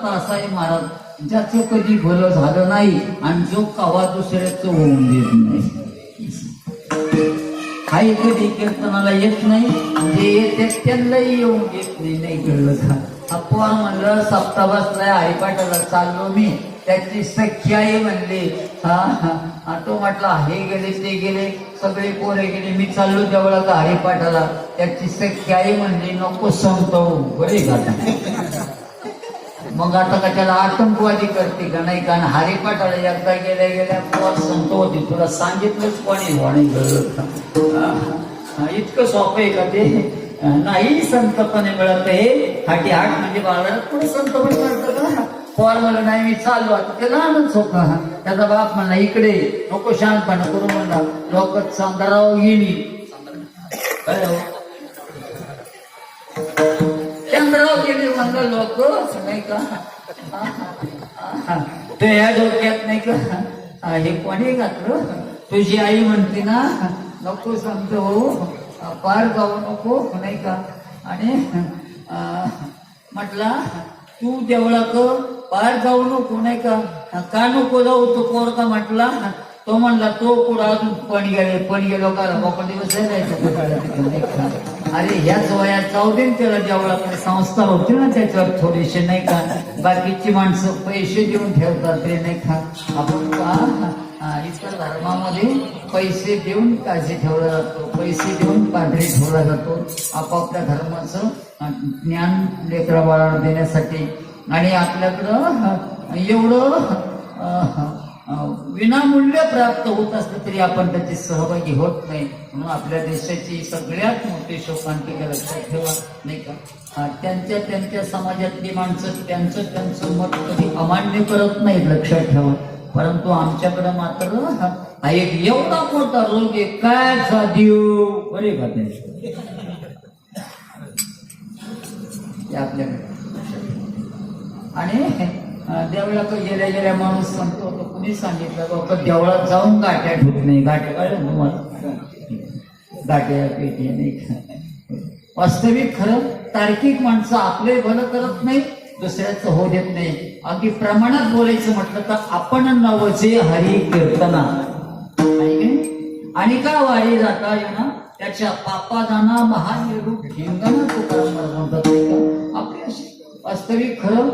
अर्थ असा आहे महाराज ज्याचं कधी भलं झालं नाही आणि जो कवा दुसऱ्याचं होऊन देत नाही. काही कधी कीर्तनाला येत नाही जे येते त्यांनाही येऊन देत नाही नाही कळलं का? अपवार म्हणलं सप्ता बसलाय आईपाटाला चाललो मी. त्याची सख्खी आई म्हणली हा हा तो म्हटला हे गेले ते गेले सगळे पोरे गेले मी चाललो जवळ का हरिपाठाला त्याची सख्खी आई म्हणली नको संतो बरे का मग आता का त्याला आतंकवादी करते का नाही? कारण हरिपाठाला एकदा गेल्या गेल्या तुला संत होती. तुला सांगितलंच कोणी होणे इतकं सोपं आहे का ते? नाही संतपणे मिळत हे हाटी हाट म्हणजे बाळाला पुढे संतपणे करतं का? पोर नाही मी चाललो. आता ते लहानच होता त्याचा बाप म्हणला इकडे नको शांतपणा करू म्हणला. लोक चांदराव गेली काय हो? चंद्राव म्हणलं लोक नाही का ते या डोक्यात नाही का? हे कोणी घातलं? तुझी आई म्हणते ना नको सांगतो हो पार जाऊ नको नाही का? आणि म्हटला तू देवळाक पार जाऊ नको नाही का? का नको जाऊ तो पोर का म्हटला. तो म्हणला तो पुढं अजून पण गेले पण गेलो का बापा दिवस अरे ह्याच वयात जाऊ दे त्याला जेवढा संस्था होती ना त्याच्यावर थोडेसे नाही का बाकीची माणसं पैसे देऊन ठेवतात ते नाही का. आपण इतर धर्मामध्ये पैसे देऊन काशी ठेवला जातो पैसे देऊन पादरी ठेवला जातो. आपापल्या धर्माचं ज्ञान लेकरा बाळाला देण्यासाठी. आणि आपल्याकडं एवढं विनामूल्य प्राप्त होत असलं तरी आपण त्याचे सहभागी होत नाही. म्हणून आपल्या देशाची सगळ्यात मोठी शोकांतिका लक्षात ठेवा नाही का? त्यांच्या त्यांच्या समाजातली माणसं त्यांचं त्यांचं मत कधी अमान्य करत नाहीत लक्षात ठेवा. परंतु आमच्याकडे मात्र हा एक एवढा मोठा रोग आहे काय साधीव बरे का ते आपल्याकडे. आणि अं, देवळात गेल्या गेल्या माणूस सांगतो होतो कुणी सांगितलं बाबा देवळात जाऊन गाठ्या ठेवत नाही गाठ्या ना तुम्हाला गाठ्या पेट्या नाही? वास्तविक खरं तार्किक माणसं आपले भलं करत नाही दुसऱ्याचं होऊ देत नाही अगदी प्रमाणात बोलायचं म्हटलं तर आपण नवचे हरी कीर्तना? आणि का वारी जाता येणार त्याच्या पापा जाना महानिरूप ठेंगणा तुकाराम म्हणतात? आपली अशी वास्तविक खरं